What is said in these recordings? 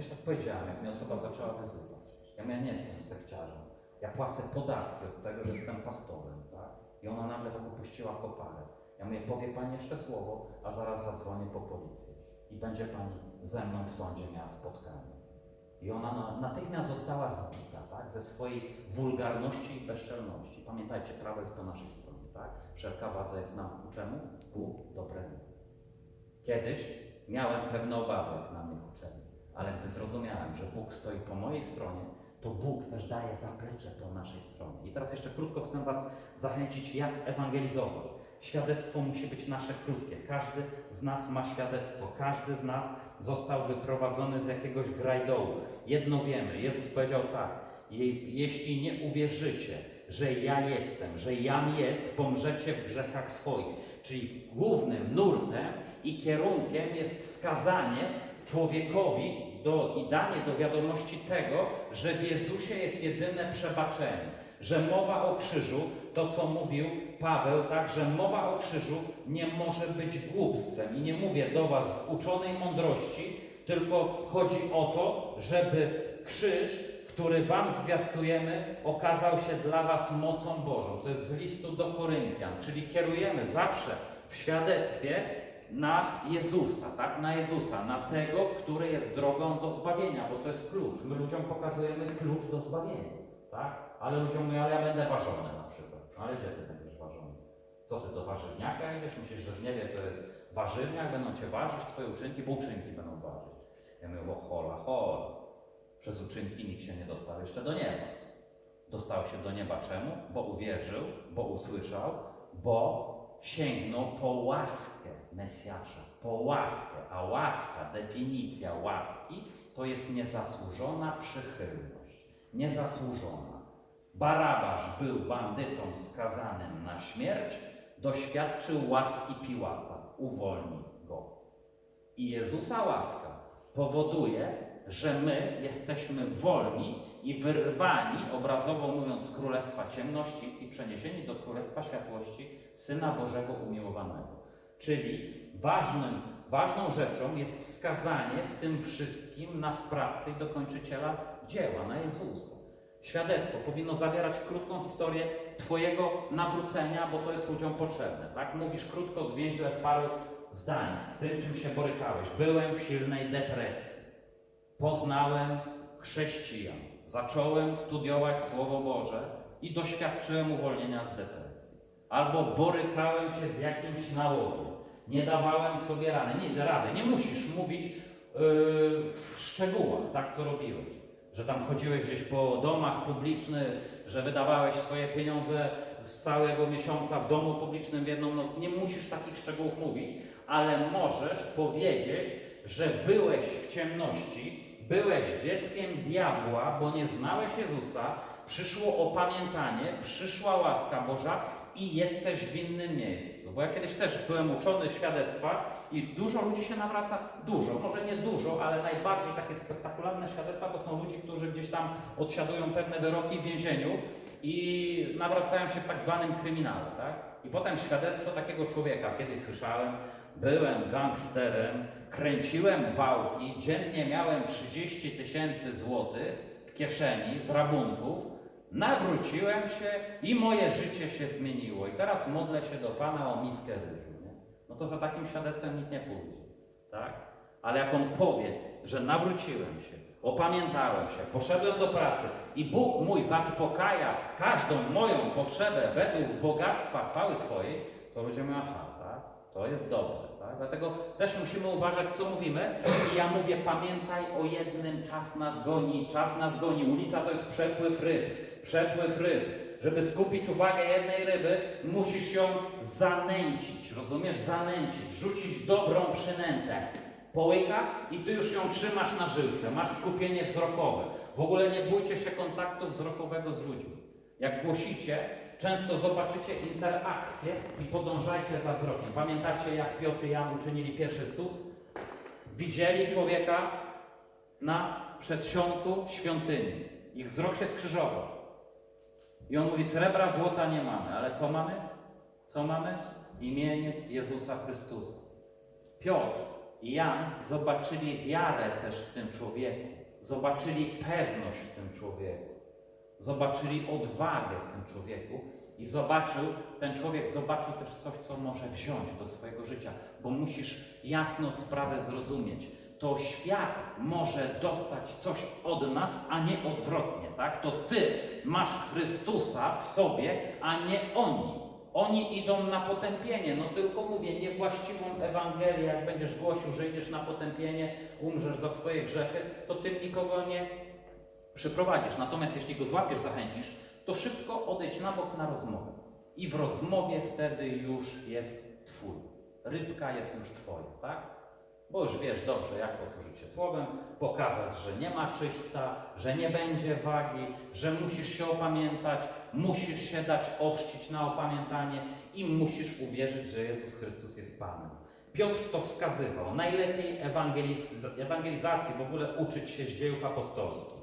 kiedyś tak powiedziałem, jak mnie osoba zaczęła wyzywać. Ja mówię, ja nie jestem sekciarzem. Ja płacę podatki od tego, że jestem pastorem, tak? I ona nagle tak opuściła koparę. Ja mówię, powie Pani jeszcze słowo, a zaraz zadzwonię po policję. I będzie Pani ze mną w sądzie miała spotkanie. I ona na, natychmiast została zbita, tak? Ze swojej wulgarności i bezczelności. Pamiętajcie, prawo jest po naszej stronie, tak? Wszelka władza jest nam ku czemu? Ku dobremu. Kiedyś miałem pewne obawy, jak na mnie uczeni, ale gdy zrozumiałem, że Bóg stoi po mojej stronie, to Bóg też daje zaplecze po naszej stronie. I teraz jeszcze krótko chcę Was zachęcić, jak ewangelizować. Świadectwo musi być nasze krótkie. Każdy z nas ma świadectwo. Każdy z nas został wyprowadzony z jakiegoś grajdołu. Jedno wiemy. Jezus powiedział tak. "Je- Jeśli nie uwierzycie, że ja jestem, że jam jest, pomrzecie w grzechach swoich. Czyli głównym nurtem i kierunkiem jest wskazanie człowiekowi do, i danie do wiadomości tego, że w Jezusie jest jedyne przebaczenie, że mowa o krzyżu, to co mówił Paweł, tak, że mowa o krzyżu nie może być głupstwem. I nie mówię do Was w uczonej mądrości, tylko chodzi o to, żeby krzyż, który Wam zwiastujemy, okazał się dla Was mocą Bożą. To jest z listu do Koryntian, czyli kierujemy zawsze w świadectwie na Jezusa, tak? Na Jezusa, na tego, który jest drogą do zbawienia, bo to jest klucz. My ludziom pokazujemy klucz do zbawienia, tak? Ale ludziom mówią, ale ja będę ważony na przykład. No ale gdzie ty będziesz ważony? Co ty do warzywniaka idziesz? Myślisz, że w niebie to jest warzywniak, będą cię ważyć, twoje uczynki, bo uczynki będą ważyć. Ja mówię, o hola, hola. Przez uczynki nikt się nie dostał jeszcze do nieba. Dostał się do nieba czemu? Bo uwierzył, bo usłyszał, bo sięgnął po łaskę Mesjasza. Po łaskę. A łaska, definicja łaski, to jest niezasłużona przychylność. Niezasłużona. Barabasz był bandytą skazanym na śmierć, doświadczył łaski Piłata. Uwolnij go. I Jezusa łaska powoduje, że my jesteśmy wolni i wyrwani, obrazowo mówiąc, z królestwa ciemności i przeniesieni do królestwa światłości Syna Bożego umiłowanego. Czyli ważnym, ważną rzeczą jest wskazanie w tym wszystkim na sprawcę i dokończyciela dzieła, na Jezusa. Świadectwo powinno zawierać krótką historię Twojego nawrócenia, bo to jest ludziom potrzebne. Tak? Mówisz krótko, zwięźle w paru zdaniach z tym, czym się borykałeś. Byłem w silnej depresji. Poznałem chrześcijan. Zacząłem studiować Słowo Boże i doświadczyłem uwolnienia z depresji. Albo borykałem się z jakimś nałogiem. Nie dawałem sobie rady. Nie, rady. Nie musisz mówić yy, w szczegółach, tak co robiłeś. Że tam chodziłeś gdzieś po domach publicznych, że wydawałeś swoje pieniądze z całego miesiąca w domu publicznym w jedną noc. Nie musisz takich szczegółów mówić, ale możesz powiedzieć, że byłeś w ciemności, byłeś dzieckiem diabła, bo nie znałeś Jezusa, przyszło opamiętanie, przyszła łaska Boża i jesteś w innym miejscu. Bo ja kiedyś też byłem uczony świadectwa i dużo ludzi się nawraca, dużo, może nie dużo, ale najbardziej takie spektakularne świadectwa to są ludzie, którzy gdzieś tam odsiadują pewne wyroki w więzieniu i nawracają się w tak zwanym kryminale, tak? I potem świadectwo takiego człowieka, kiedyś słyszałem, byłem gangsterem, kręciłem wałki, dziennie miałem 30 tysięcy złotych w kieszeni z rabunków, nawróciłem się i moje życie się zmieniło. I teraz modlę się do Pana o miskę ryżu. Nie? No to za takim świadectwem nikt nie pójdzie. Tak? Ale jak on powie, że nawróciłem się, opamiętałem się, poszedłem do pracy i Bóg mój zaspokaja każdą moją potrzebę według bogactwa chwały swojej, to ludzie mówią, aha, tak, to jest dobre. Tak? Dlatego też musimy uważać, co mówimy. I ja mówię, pamiętaj o jednym, czas nas goni, czas nas goni. Ulica to jest przepływ ryb, przepływ ryb. Żeby skupić uwagę jednej ryby, musisz ją zanęcić, rozumiesz? Zanęcić, rzucić dobrą przynętę. Połyka i ty już ją trzymasz na żyłce, masz skupienie wzrokowe. W ogóle nie bójcie się kontaktu wzrokowego z ludźmi. Jak głosicie, często zobaczycie interakcję i podążajcie za wzrokiem. Pamiętacie, jak Piotr i Jan uczynili pierwszy cud? Widzieli człowieka na przedsionku świątyni. Ich wzrok się skrzyżował. I on mówi, srebra, złota nie mamy, ale co mamy? Co mamy? Imienie Jezusa Chrystusa. Piotr i Jan zobaczyli wiarę też w tym człowieku, zobaczyli pewność w tym człowieku, zobaczyli odwagę w tym człowieku i zobaczył, ten człowiek zobaczył też coś, co może wziąć do swojego życia, bo musisz jasną sprawę zrozumieć. To świat może dostać coś od nas, a nie odwrotnie, tak? To ty masz Chrystusa w sobie, a nie oni. Oni idą na potępienie, no tylko mówię, niewłaściwą Ewangelię, jak będziesz głosił, że idziesz na potępienie, umrzesz za swoje grzechy, to tym nikogo nie przyprowadzisz. Natomiast jeśli go złapiesz, zachęcisz, to szybko odejdź na bok na rozmowę. I w rozmowie wtedy już jest Twój. Rybka jest już Twoja, tak? Bo już wiesz dobrze, jak posłużyć się słowem, pokazać, że nie ma czyśćca, że nie będzie wagi, że musisz się opamiętać, musisz się dać ochrzcić na opamiętanie i musisz uwierzyć, że Jezus Chrystus jest Panem. Piotr to wskazywał. Najlepiej ewangeliz- ewangelizacji w ogóle uczyć się z dziejów apostolskich.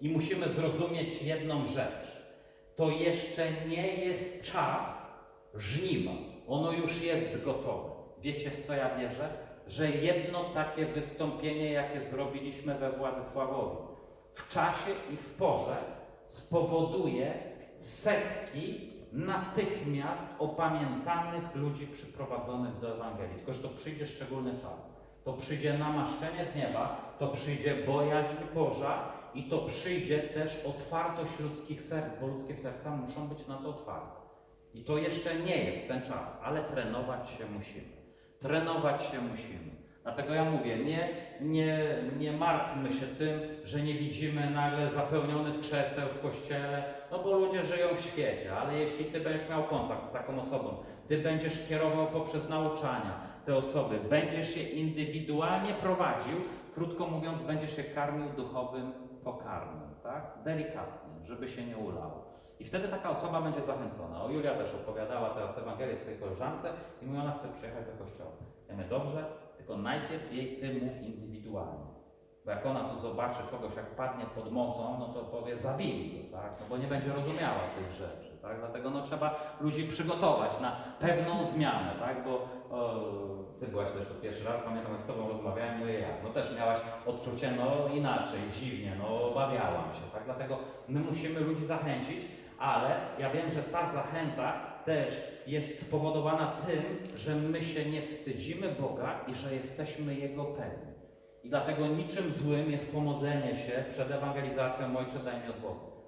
I musimy zrozumieć jedną rzecz. To jeszcze nie jest czas żniwa. Ono już jest gotowe. Wiecie w co ja wierzę? Że jedno takie wystąpienie, jakie zrobiliśmy we Władysławowie, w czasie i w porze spowoduje setki natychmiast opamiętanych ludzi przyprowadzonych do Ewangelii. Tylko, że to przyjdzie szczególny czas. To przyjdzie namaszczenie z nieba, to przyjdzie bojaźń Boża i to przyjdzie też otwartość ludzkich serc, bo ludzkie serca muszą być na to otwarte. I to jeszcze nie jest ten czas, ale trenować się musimy. Trenować się musimy. Dlatego ja mówię, nie, nie, nie martwmy się tym, że nie widzimy nagle zapełnionych krzeseł w kościele, no bo ludzie żyją w świecie, ale jeśli Ty będziesz miał kontakt z taką osobą, Ty będziesz kierował poprzez nauczania te osoby, będziesz je indywidualnie prowadził, krótko mówiąc, będziesz je karmił duchowym pokarmem, tak? Delikatnie, żeby się nie ulało. I wtedy taka osoba będzie zachęcona. O, Julia też opowiadała teraz Ewangelię swojej koleżance i mówi, ona chce przyjechać do kościoła. Ja mówię, dobrze, tylko najpierw jej ty mów indywidualnie. Bo jak ona tu zobaczy kogoś, jak padnie pod mocą, no to powie, zabili go, tak? No bo nie będzie rozumiała tych rzeczy, tak? Dlatego no, trzeba ludzi przygotować na pewną zmianę, tak? Bo o, ty byłaś też tu pierwszy raz, pamiętam jak z tobą rozmawiałem, mówię jak, no też miałaś odczucie, no inaczej, dziwnie, no obawiałam się, tak? Dlatego my musimy ludzi zachęcić, ale ja wiem, że ta zachęta też jest spowodowana tym, że my się nie wstydzimy Boga i że jesteśmy Jego pewni. I dlatego niczym złym jest pomodlenie się przed ewangelizacją Ojcze daj mi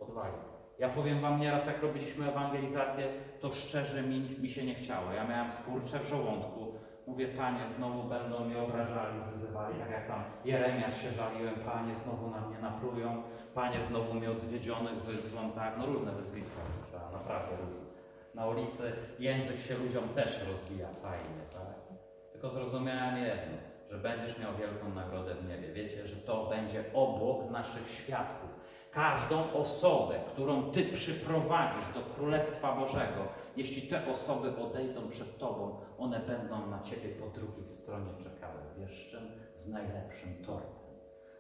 odwagę. Ja powiem Wam nieraz, jak robiliśmy ewangelizację, to szczerze mi, mi się nie chciało. Ja miałem skurcze w żołądku. Mówię, Panie, znowu będą mnie obrażali, wyzywali, tak jak tam Jeremiasz się żaliłem, Panie, znowu na mnie naplują, Panie, znowu mnie od zwiedzionych wyzwą, tak, no różne wyzwiska słyszałem, naprawdę różne. Na ulicy język się ludziom też rozwija fajnie, tak? Tylko zrozumiałem jedno, że będziesz miał wielką nagrodę w niebie. Wiecie, że to będzie obłok naszych świadków. Każdą osobę, którą Ty przyprowadzisz do Królestwa Bożego, jeśli te osoby odejdą przed Tobą, one będą na Ciebie po drugiej stronie czekały. Wiesz czym? Z najlepszym tortem,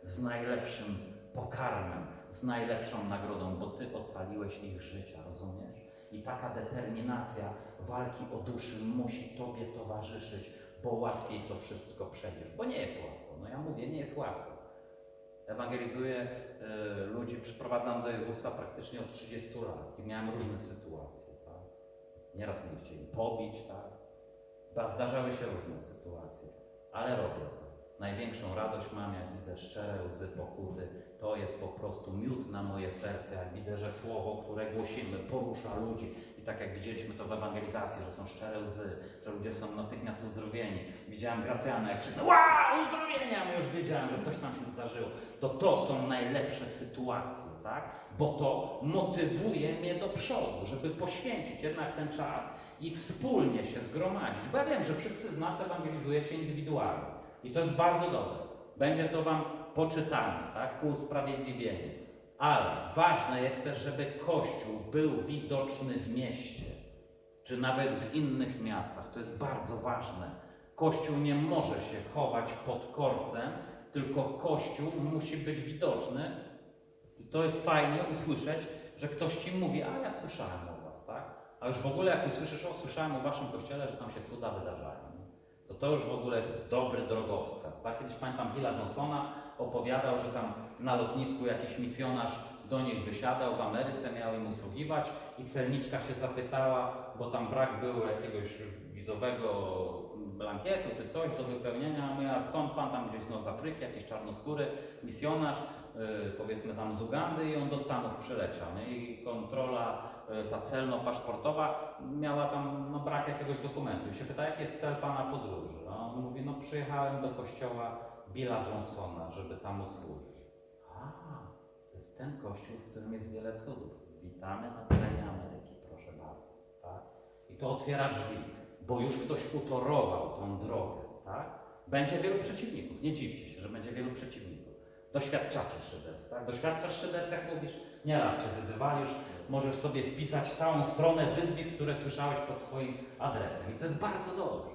z najlepszym pokarmem, z najlepszą nagrodą, bo Ty ocaliłeś ich życia, rozumiesz? I taka determinacja walki o duszy musi Tobie towarzyszyć, bo łatwiej to wszystko przejdziesz. Bo nie jest łatwo. No ja mówię, nie jest łatwo. Ewangelizuję y, ludzi, przyprowadzam do Jezusa praktycznie od 30 lat i miałem różne sytuacje. Tak? Nieraz mnie chcieli pobić, tak? Zdarzały się różne sytuacje, ale robię. Największą radość mam, jak widzę szczere łzy pokuty. To jest po prostu miód na moje serce, jak widzę, że słowo, które głosimy, porusza ludzi. I tak jak widzieliśmy to w ewangelizacji, że są szczere łzy, że ludzie są natychmiast uzdrowieni. Widziałem Gracjana, jak krzyknął, wow, uzdrowienia! Ja już wiedziałem, że coś tam się zdarzyło. To to są najlepsze sytuacje, tak? Bo to motywuje mnie do przodu, żeby poświęcić jednak ten czas i wspólnie się zgromadzić. Bo ja wiem, że wszyscy z nas ewangelizujecie indywidualnie. I to jest bardzo dobre. Będzie to Wam poczytane, tak? Ku usprawiedliwieniu. Ale ważne jest też, żeby Kościół był widoczny w mieście, czy nawet w innych miastach. To jest bardzo ważne. Kościół nie może się chować pod korcem, tylko Kościół musi być widoczny. I to jest fajnie usłyszeć, że ktoś Ci mówi, a ja słyszałem o Was, tak? A już w ogóle jak usłyszysz, o słyszałem o Waszym Kościele, że tam się cuda wydarzają. To to już w ogóle jest dobry drogowskaz. Tak? Kiedyś pamiętam Billa Johnsona opowiadał, że tam na lotnisku jakiś misjonarz do nich wysiadał w Ameryce, miał im usługiwać i celniczka się zapytała, bo tam brak było jakiegoś wizowego blankietu czy coś do wypełnienia. Mówię, a skąd pan tam gdzieś no, z Afryki, jakiś czarnoskóry misjonarz, yy, powiedzmy tam z Ugandy i on do Stanów przyleciał. Nie? I kontrola ta celno-paszportowa miała tam no, brak jakiegoś dokumentu. I się pyta, jaki jest cel pana podróży? A on mówi, no przyjechałem do kościoła Billa Johnsona, żeby tam usłużyć. A, to jest ten kościół, w którym jest wiele cudów. Witamy na terenie Ameryki, proszę bardzo. Tak? I to otwiera drzwi, bo już ktoś utorował tą drogę. Tak? Będzie wielu przeciwników. Nie dziwcie się, że będzie wielu przeciwników. Doświadczacie szyderstw, tak? Doświadczasz szyderstw, jak mówisz, nieraz cię wyzywali, już możesz sobie wpisać całą stronę wyzwisk, które słyszałeś pod swoim adresem. I to jest bardzo dobrze.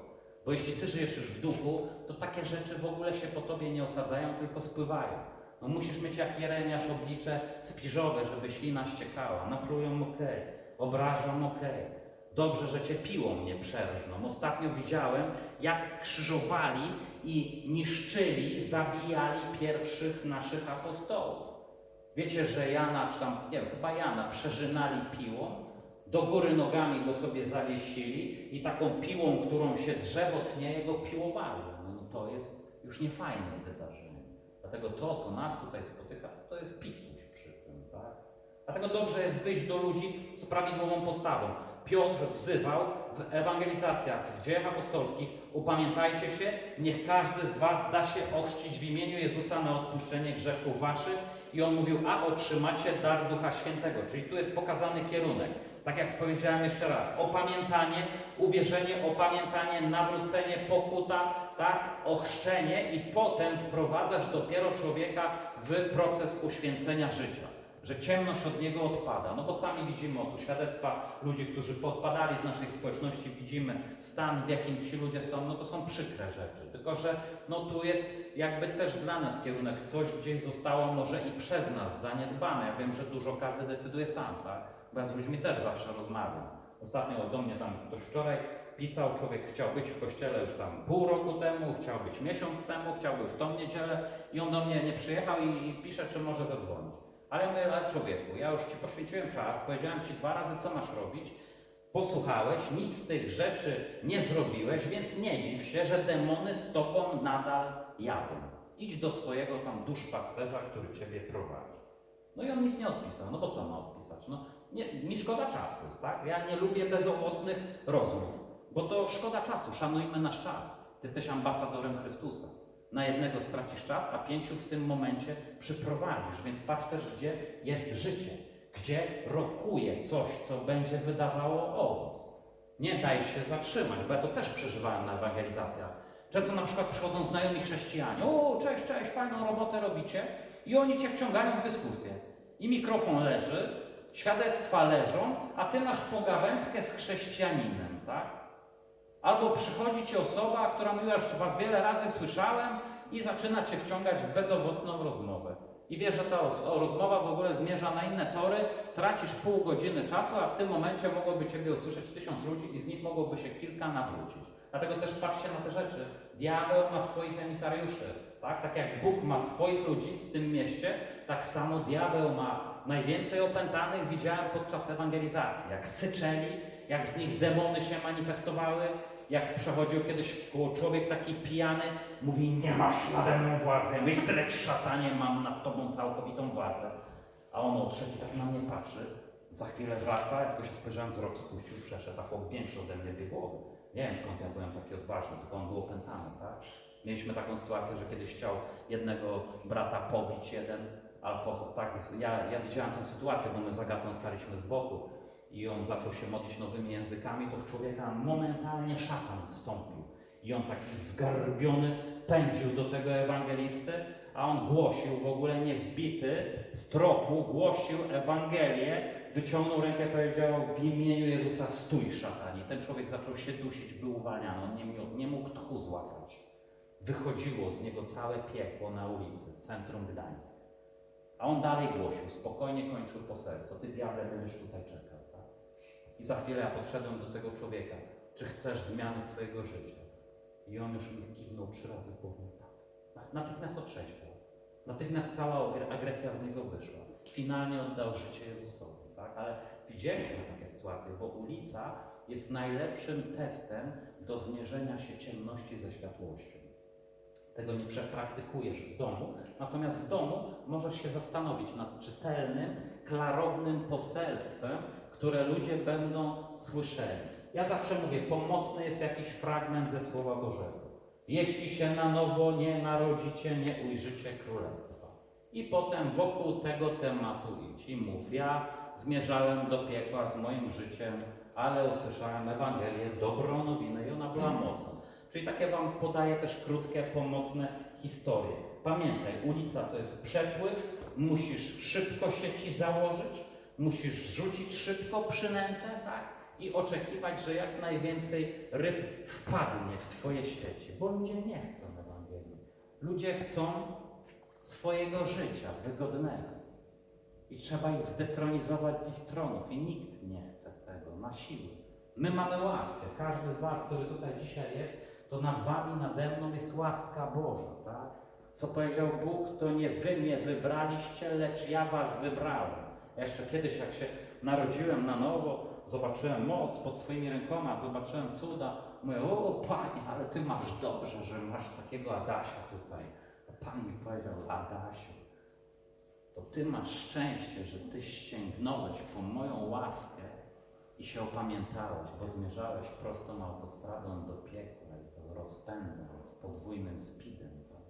Bo jeśli ty żyjesz już w duchu, to takie rzeczy w ogóle się po tobie nie osadzają, tylko spływają. No musisz mieć jak Jeremiasz oblicze spiżowe, żeby ślina ściekała. Naplują okej, obrażą okej. Dobrze, że cię piłą nie przerżną. Ostatnio widziałem, jak krzyżowali i niszczyli, zabijali pierwszych naszych apostołów. Wiecie, że Jana, czy tam, nie wiem, chyba Jana, przeżynali piłą, do góry nogami go sobie zawiesili i taką piłą, którą się drzewo tnie, jego piłowali. No, no to jest już niefajne wydarzenie. Dlatego to, co nas tutaj spotyka, to jest pikuś przy tym, tak? Dlatego dobrze jest wyjść do ludzi z prawidłową postawą. Piotr wzywał w ewangelizacjach, w dziejach apostolskich, upamiętajcie się, niech każdy z was da się ochrzcić w imieniu Jezusa na odpuszczenie grzechów waszych. I on mówił, a otrzymacie dar Ducha Świętego. Czyli tu jest pokazany kierunek. Tak jak powiedziałem jeszcze raz, opamiętanie, uwierzenie, opamiętanie, nawrócenie, pokuta, tak, ochrzczenie i potem wprowadzasz dopiero człowieka w proces uświęcenia życia. Że ciemność od niego odpada. No bo sami widzimy oto świadectwa ludzi, którzy podpadali z naszej społeczności, widzimy stan, w jakim ci ludzie są, no to są przykre rzeczy. Tylko, że no tu jest jakby też dla nas kierunek, coś gdzieś zostało może i przez nas zaniedbane. Ja wiem, że dużo każdy decyduje sam, tak? Bo ja z ludźmi też zawsze rozmawiam. Ostatnio do mnie tam ktoś wczoraj pisał, człowiek chciał być w kościele już tam pół roku temu, chciał być miesiąc temu, chciałby w tą niedzielę i on do mnie nie przyjechał i, i pisze, czy może zadzwonić. Ale ja mówię, ale człowieku, ja już Ci poświęciłem czas, powiedziałem Ci dwa razy, co masz robić, posłuchałeś, nic z tych rzeczy nie zrobiłeś, więc nie dziw się, że demony z Tobą nadal jadą. Idź do swojego tam duszpasterza, który Ciebie prowadzi. No i on nic nie odpisał. No bo co ma odpisać? No nie, mi szkoda czasu tak? Ja nie lubię bezowocnych rozmów, bo to szkoda czasu, szanujmy nasz czas. Ty jesteś ambasadorem Chrystusa. Na jednego stracisz czas, a pięciu w tym momencie przyprowadzisz, więc patrz też, gdzie jest życie, gdzie rokuje coś, co będzie wydawało owoc. Nie daj się zatrzymać, bo ja to też przeżywałem na ewangelizacjach. Często na przykład przychodzą znajomi chrześcijanie, o cześć, cześć, fajną robotę robicie i oni cię wciągają w dyskusję. I mikrofon leży, świadectwa leżą, a ty masz pogawędkę z chrześcijaninem, tak? Albo przychodzi ci osoba, która mówi, już was wiele razy słyszałem i zaczyna cię wciągać w bezowocną rozmowę. I wiesz, że ta rozmowa w ogóle zmierza na inne tory, tracisz pół godziny czasu, a w tym momencie mogłoby ciebie usłyszeć tysiąc ludzi i z nich mogłoby się kilka nawrócić. Dlatego też patrzcie na te rzeczy. Diabeł ma swoich emisariuszy. Tak? tak jak Bóg ma swoich ludzi w tym mieście, tak samo diabeł ma najwięcej opętanych widziałem podczas ewangelizacji. Jak syczeli, jak z nich demony się manifestowały, jak przechodził kiedyś koło człowiek taki pijany, mówi, nie masz nade mną władzy, myśleć szatanie, mam nad tobą całkowitą władzę. A on odszedł i tak na mnie patrzy, za chwilę wraca, ja tylko się spojrzałem, wzrok spuścił, przeszedł, a chłop większy ode mnie dwie głowy. Nie wiem skąd ja byłem taki odważny, tylko on był opętany, tak? Mieliśmy taką sytuację, że kiedyś chciał jednego brata pobić, jeden alkohol, tak? Ja, ja widziałem tę sytuację, bo my z Agatą staliśmy z boku i on zaczął się modlić nowymi językami, to w człowieka momentalnie szatan wstąpił. I on taki zgarbiony pędził do tego ewangelisty, a on głosił w ogóle niezbity z tropu, głosił Ewangelię, wyciągnął rękę i powiedział w imieniu Jezusa stój szatanie. Ten człowiek zaczął się dusić, był uwalniany, on nie, nie mógł tchu złapać. Wychodziło z niego całe piekło na ulicy w centrum Gdańska. A on dalej głosił, spokojnie kończył poselstwo. Ty diable będziesz tutaj czekał? I za chwilę ja podszedłem do tego człowieka. Czy chcesz zmiany swojego życia? I on już mi kiwnął trzy razy głową tak. Natychmiast otrzeźwiał. Natychmiast cała agresja z niego wyszła. Finalnie oddał życie Jezusowi, tak? Ale widzieliśmy takie sytuacje, bo ulica jest najlepszym testem do zmierzenia się ciemności ze światłością. Tego nie przepraktykujesz w domu, natomiast w domu możesz się zastanowić nad czytelnym, klarownym poselstwem, które ludzie będą słyszeli. Ja zawsze mówię, pomocny jest jakiś fragment ze Słowa Bożego. Jeśli się na nowo nie narodzicie, nie ujrzycie królestwa. I potem wokół tego tematu idź i mów. Ja zmierzałem do piekła z moim życiem, ale usłyszałem Ewangelię, dobrą nowinę i ona była mocą. Czyli takie Wam podaję też krótkie, pomocne historie. Pamiętaj, ulica to jest przepływ, musisz szybko sieci założyć, musisz rzucić szybko przynętę, tak? I oczekiwać, że jak najwięcej ryb wpadnie w Twoje sieci, bo ludzie nie chcą Ewangelii. Ludzie chcą swojego życia wygodnego. I trzeba ich zdetronizować z ich tronów. I nikt nie chce tego na siłę. My mamy łaskę. Każdy z Was, który tutaj dzisiaj jest, to nad Wami, nade mną jest łaska Boża, tak? Co powiedział Bóg, to nie Wy mnie wybraliście, lecz ja Was wybrałem. Ja jeszcze kiedyś, jak się narodziłem na nowo, zobaczyłem moc pod swoimi rękoma, zobaczyłem cuda. Mówię, o Panie, ale Ty masz dobrze, że masz takiego Adasia tutaj. A Pan mi powiedział, Adasiu, to Ty masz szczęście, że Ty sięgnąłeś po moją łaskę i się opamiętałeś, bo zmierzałeś prostą autostradą do piekła i to rozpędem, z podwójnym speedem. Tak?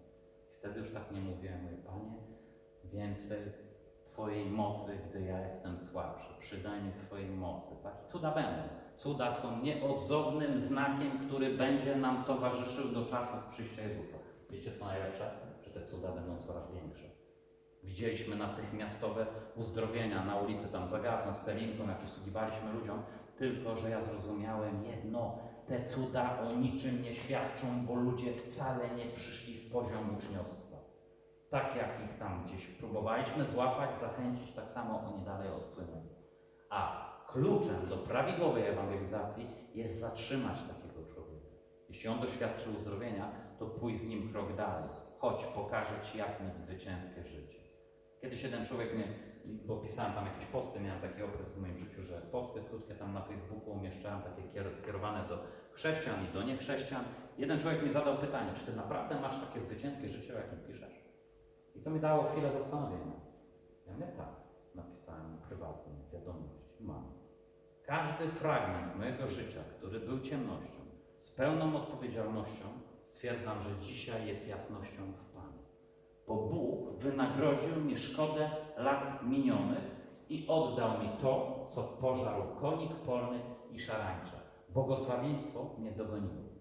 Wtedy już tak nie mówiłem, mówię, Panie, więcej Twojej mocy, gdy ja jestem słabszy. Przydaj mi swojej mocy. Tak? Cuda będą. Cuda są nieodzownym znakiem, który będzie nam towarzyszył do czasów przyjścia Jezusa. Wiecie, co najlepsze? Że te cuda będą coraz większe. Widzieliśmy natychmiastowe uzdrowienia na ulicy, tam z Agatą, z Celinką, jak usługiwaliśmy ludziom, tylko że ja zrozumiałem jedno, te cuda o niczym nie świadczą, bo ludzie wcale nie przyszli w poziom uczniostwa. Tak jak ich tam gdzieś próbowaliśmy złapać, zachęcić, tak samo oni dalej odpłynęli. A kluczem do prawidłowej ewangelizacji jest zatrzymać takiego człowieka. Jeśli on doświadczy uzdrowienia, to pójdź z nim krok dalej. Chodź, pokażę Ci, jak mieć zwycięskie życie. Kiedyś jeden człowiek mnie, bo pisałem tam jakieś posty, miałem taki okres w moim życiu, że posty krótkie tam na Facebooku umieszczałem, takie kier- skierowane do chrześcijan i do niechrześcijan. Jeden człowiek mi zadał pytanie, czy Ty naprawdę masz takie zwycięskie życie, o jakim piszesz? To mi dało chwilę zastanowienia. Ja mówię tak, napisałem prywatnie wiadomość, mam. Każdy fragment mojego życia, który był ciemnością, z pełną odpowiedzialnością stwierdzam, że dzisiaj jest jasnością w Panu. Bo Bóg wynagrodził mi szkodę lat minionych i oddał mi to, co pożarł konik polny i szarańcza. Błogosławieństwo mnie dogoniło.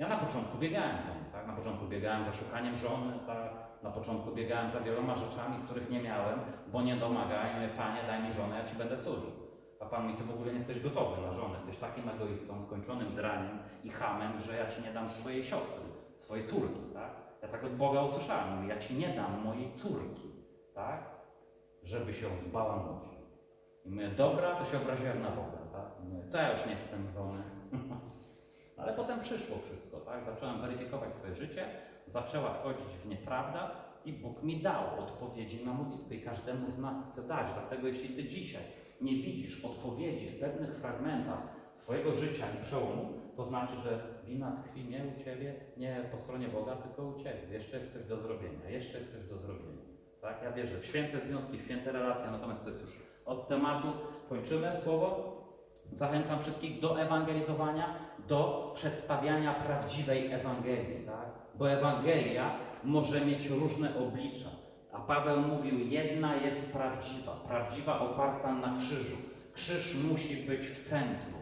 Ja na początku biegałem za nim, tak? Na początku biegałem za szukaniem żony, tak? Na początku biegałem za wieloma rzeczami, których nie miałem, bo nie domagałem, mówię, Panie, daj mi żonę, ja Ci będę służył. A Pan mi, Ty w ogóle nie jesteś gotowy na żonę, jesteś takim egoistą, skończonym draniem i hamem, że ja Ci nie dam swojej siostry, swojej córki, tak? Ja tak od Boga usłyszałem, mówię, ja Ci nie dam mojej córki, tak? Żeby się zbałamucił. I mówię, dobra, to się obraziłem na Boga, tak? I mówię, to ja już nie chcę żony. Ale potem przyszło wszystko, tak? Zacząłem weryfikować swoje życie, zaczęła wchodzić w nieprawda i Bóg mi dał odpowiedzi na modlitwy i każdemu z nas chce dać. Dlatego jeśli Ty dzisiaj nie widzisz odpowiedzi w pewnych fragmentach swojego życia i przełomu, to znaczy, że wina tkwi nie u Ciebie, nie po stronie Boga, tylko u Ciebie. Jeszcze jest coś do zrobienia, jeszcze jest coś do zrobienia. Tak? Ja wierzę w święte związki, w święte relacje, natomiast to jest już od tematu. Kończymy słowo. Zachęcam wszystkich do ewangelizowania, do przedstawiania prawdziwej Ewangelii, tak? Bo Ewangelia może mieć różne oblicza. A Paweł mówił, jedna jest prawdziwa, prawdziwa oparta na krzyżu. Krzyż musi być w centrum.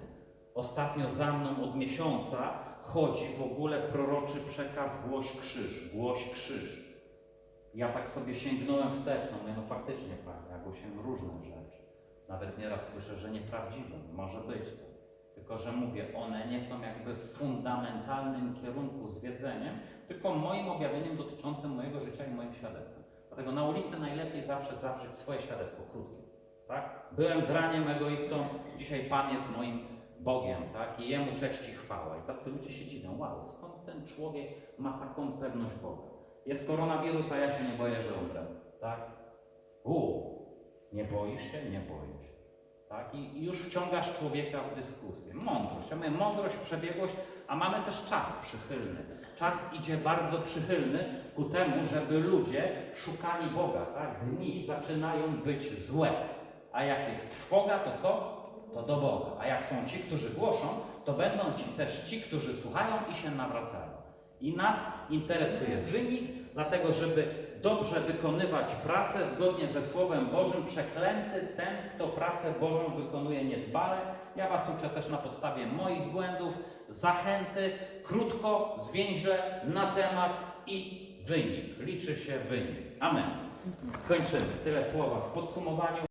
Ostatnio za mną od miesiąca chodzi w ogóle proroczy przekaz głoś krzyż, głoś krzyż. Ja tak sobie sięgnąłem wstecz, no no faktycznie, prawda, ja głosiłem różne rzeczy. Nawet nieraz słyszę, że nieprawdziwe, może być. Tylko, że mówię, one nie są jakby w fundamentalnym kierunku zwiedzeniem, tylko moim objawieniem dotyczącym mojego życia i moim świadectwem. Dlatego na ulicy najlepiej zawsze zawrzeć swoje świadectwo krótkie. Tak? Byłem draniem, egoistą, dzisiaj Pan jest moim Bogiem, tak? I Jemu cześć i chwała. I tacy ludzie się dziwią, wow, skąd ten człowiek ma taką pewność Boga? Jest koronawirus, a ja się nie boję, że umrę, tak? U, nie boisz się? Nie się. Tak? I, I już wciągasz człowieka w dyskusję. Mądrość. Ja mówię, mądrość, przebiegłość, a mamy też czas przychylny. Czas idzie bardzo przychylny ku temu, żeby ludzie szukali Boga. Tak? Dni zaczynają być złe. A jak jest trwoga, to co? To do Boga. A jak są ci, którzy głoszą, to będą ci też ci, którzy słuchają i się nawracają. I nas interesuje wynik, dlatego żeby dobrze wykonywać pracę zgodnie ze Słowem Bożym, przeklęty ten, kto pracę Bożą wykonuje niedbale. Ja Was uczę też na podstawie moich błędów, zachęty, krótko, zwięźle, na temat i wynik. Liczy się wynik. Amen. Kończymy. Tyle słowa w podsumowaniu.